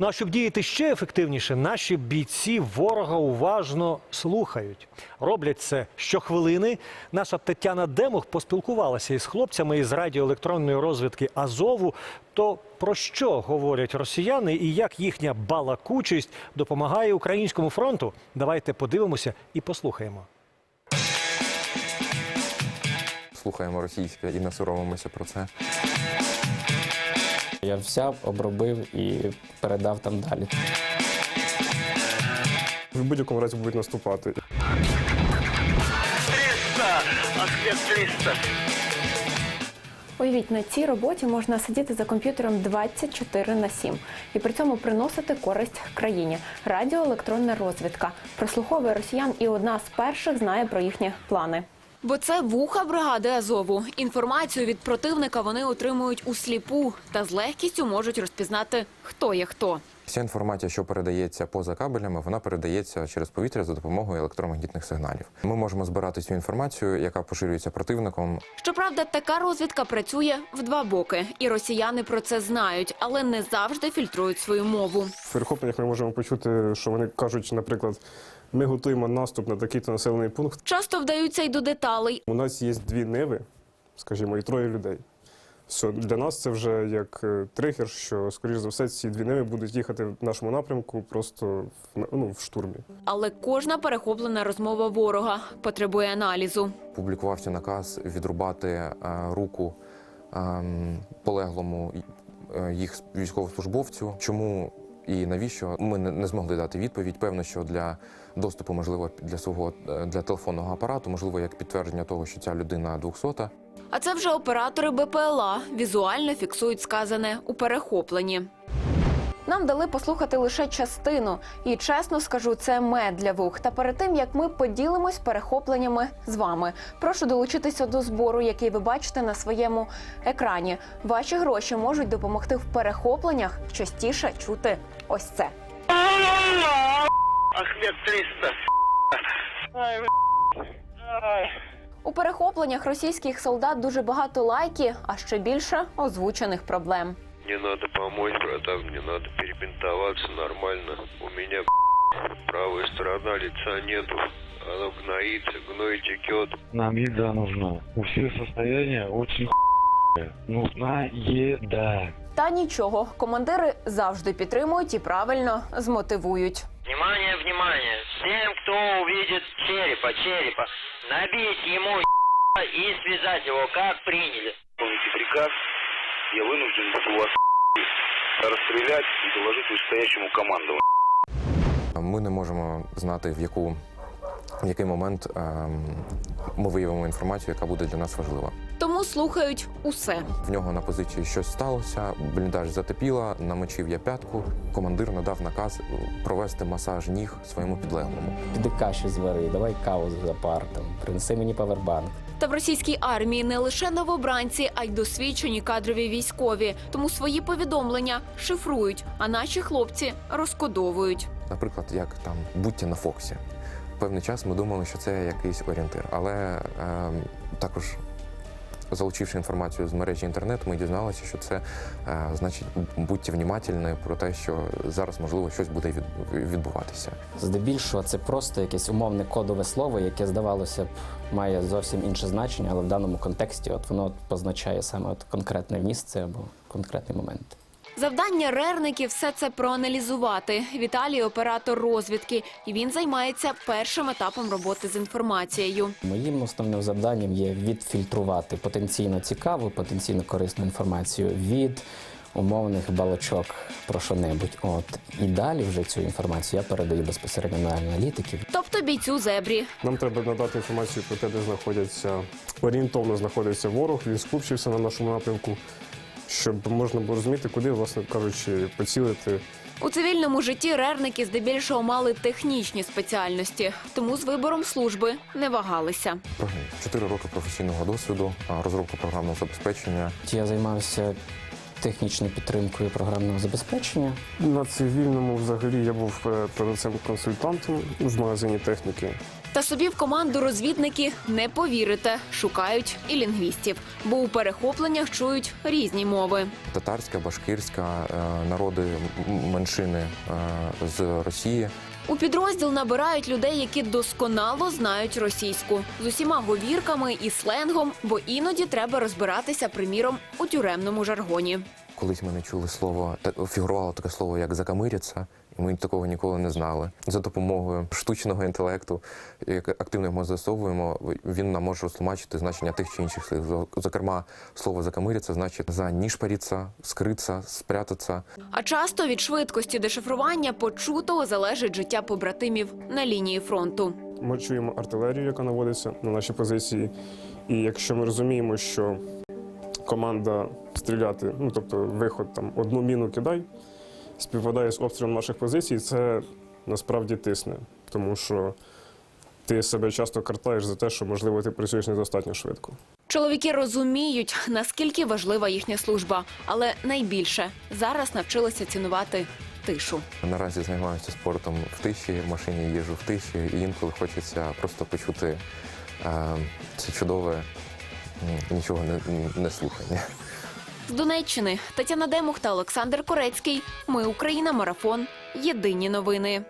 Ну а щоб діяти ще ефективніше, наші бійці ворога уважно слухають. Роблять це щохвилини. Наша Тетяна Демух поспілкувалася із хлопцями із радіоелектронної розвідки Азову. То про що говорять росіяни і як їхня балакучість допомагає українському фронту? Давайте подивимося і послухаємо. слухаємо російське і не соромимося про це. Я взяв, обробив і передав там далі. В будь-якому разі будуть наступати. Уявіть, на цій роботі можна сидіти за комп'ютером 24 на 7 і при цьому приносити користь країні. Радіоелектронна розвідка прослуховує росіян і одна з перших знає про їхні плани. Бо це вуха бригади Азову. Інформацію від противника вони отримують усліпу та з легкістю можуть розпізнати, хто є хто. Вся інформація, що передається поза кабелями, вона передається через повітря за допомогою електромагнітних сигналів. Ми можемо збирати цю інформацію, яка поширюється противником. Щоправда, така розвідка працює в два боки, і росіяни про це знають, але не завжди фільтрують свою мову. В ми можемо почути, що вони кажуть, наприклад, ми готуємо наступ на такий-то населений пункт. Часто вдаються й до деталей. У нас є дві ниви, скажімо, і троє людей. Все, для нас це вже як е, тригер, що, скоріш за все, ці дві ниви будуть їхати в нашому напрямку просто в, ну, в штурмі. Але кожна перехоплена розмова ворога потребує аналізу. Публікувався наказ відрубати е, руку ем, полеглому е, їх військовослужбовцю. Чому і навіщо ми не змогли дати відповідь? Певно, що для доступу, можливо, для свого е, для телефонного апарату, можливо, як підтвердження того, що ця людина 200 А це вже оператори БПЛА візуально фіксують сказане у перехопленні. Нам дали послухати лише частину, і чесно скажу, це мед для вух. Та перед тим як ми поділимось перехопленнями з вами, прошу долучитися до збору, який ви бачите на своєму екрані. Ваші гроші можуть допомогти в перехопленнях частіше чути ось це. Ахмед 300. Ай, Ай. У перехопленнях російських солдат дуже багато лайків, а ще більше озвучених проблем. Мне надо помочь, братан, мне надо перебинтоваться нормально. У меня правая сторона лица нету. Оно гноится, гной текет. Нам еда нужна. У всех состояние очень. Нужна еда. Та нічого, командири завжди підтримують і правильно змотивують. Внимание, внимание! Всем, кто увидит черепа, черепа, набить ему и связать его, как приняли. Помните приказ, я вынужден буду вас расстрелять и доложить вышестоящему командованию. Ми не можемо знати, в яку в який момент ем, ми виявимо інформацію, яка буде для нас важлива. Тому слухають усе. В нього на позиції щось сталося, бліндаж затопіла, намочив я п'ятку. Командир надав наказ провести масаж ніг своєму підлеглому. Піди каші звари, давай каву за партом, принеси мені павербанк. Та в російській армії не лише новобранці, а й досвідчені кадрові військові. Тому свої повідомлення шифрують, а наші хлопці розкодовують. Наприклад, як там будьте на Фоксі. Певний час ми думали, що це якийсь орієнтир, але е, також. Залучивши інформацію з мережі інтернету, ми дізналися, що це е, значить будьте внимательні про те, що зараз можливо щось буде від, відбуватися. Здебільшого це просто якесь умовне кодове слово, яке здавалося б має зовсім інше значення, але в даному контексті от воно позначає саме от конкретне місце або конкретний момент. Завдання рерників все це проаналізувати. Віталій оператор розвідки, і він займається першим етапом роботи з інформацією. Моїм основним завданням є відфільтрувати потенційно цікаву, потенційно корисну інформацію від умовних балачок про що-небудь. От і далі вже цю інформацію я передаю безпосередньо на аналітиків. Тобто бійцю зебрі. Нам треба надати інформацію про те, де знаходяться орієнтовно знаходиться ворог, він скупчився на нашому напрямку, щоб можна було розуміти, куди, власне кажучи, поцілити. У цивільному житті рерники здебільшого мали технічні спеціальності, тому з вибором служби не вагалися. Чотири роки професійного досвіду, розробка програмного забезпечення. Я займався технічною підтримкою програмного забезпечення. На цивільному взагалі я був е, продавцем-консультантом в магазині техніки. Та собі в команду розвідники не повірите, шукають і лінгвістів, бо у перехопленнях чують різні мови. Татарська, башкирська, е, народи меншини е, з Росії. У підрозділ набирають людей, які досконало знають російську з усіма говірками і сленгом, бо іноді треба розбиратися, приміром, у тюремному жаргоні. Колись ми не чули слово, та- фігурувало таке слово, як закамиряться, і ми такого ніколи не знали. За допомогою штучного інтелекту, як активно його застосовуємо, він нам може розтлумачити значення тих чи інших слів. Зокрема, слово закамиряться значить занішпаріться, скритися, спрятатися. А часто від швидкості дешифрування почутого залежить життя побратимів на лінії фронту. Ми чуємо артилерію, яка наводиться на наші позиції. І якщо ми розуміємо, що команда стріляти, ну тобто виход там одну міну кидай, співпадає з обстрілом наших позицій, це насправді тисне, тому що ти себе часто картаєш за те, що можливо ти працюєш недостатньо швидко. Чоловіки розуміють, наскільки важлива їхня служба, але найбільше зараз навчилися цінувати тишу. Наразі займаюся спортом в тиші, в машині їжджу в тиші, і інколи хочеться просто почути е, це чудове нічого не, не слухання. З Донеччини Тетяна Демух та Олександр Корецький. Ми Україна. Марафон. Єдині новини.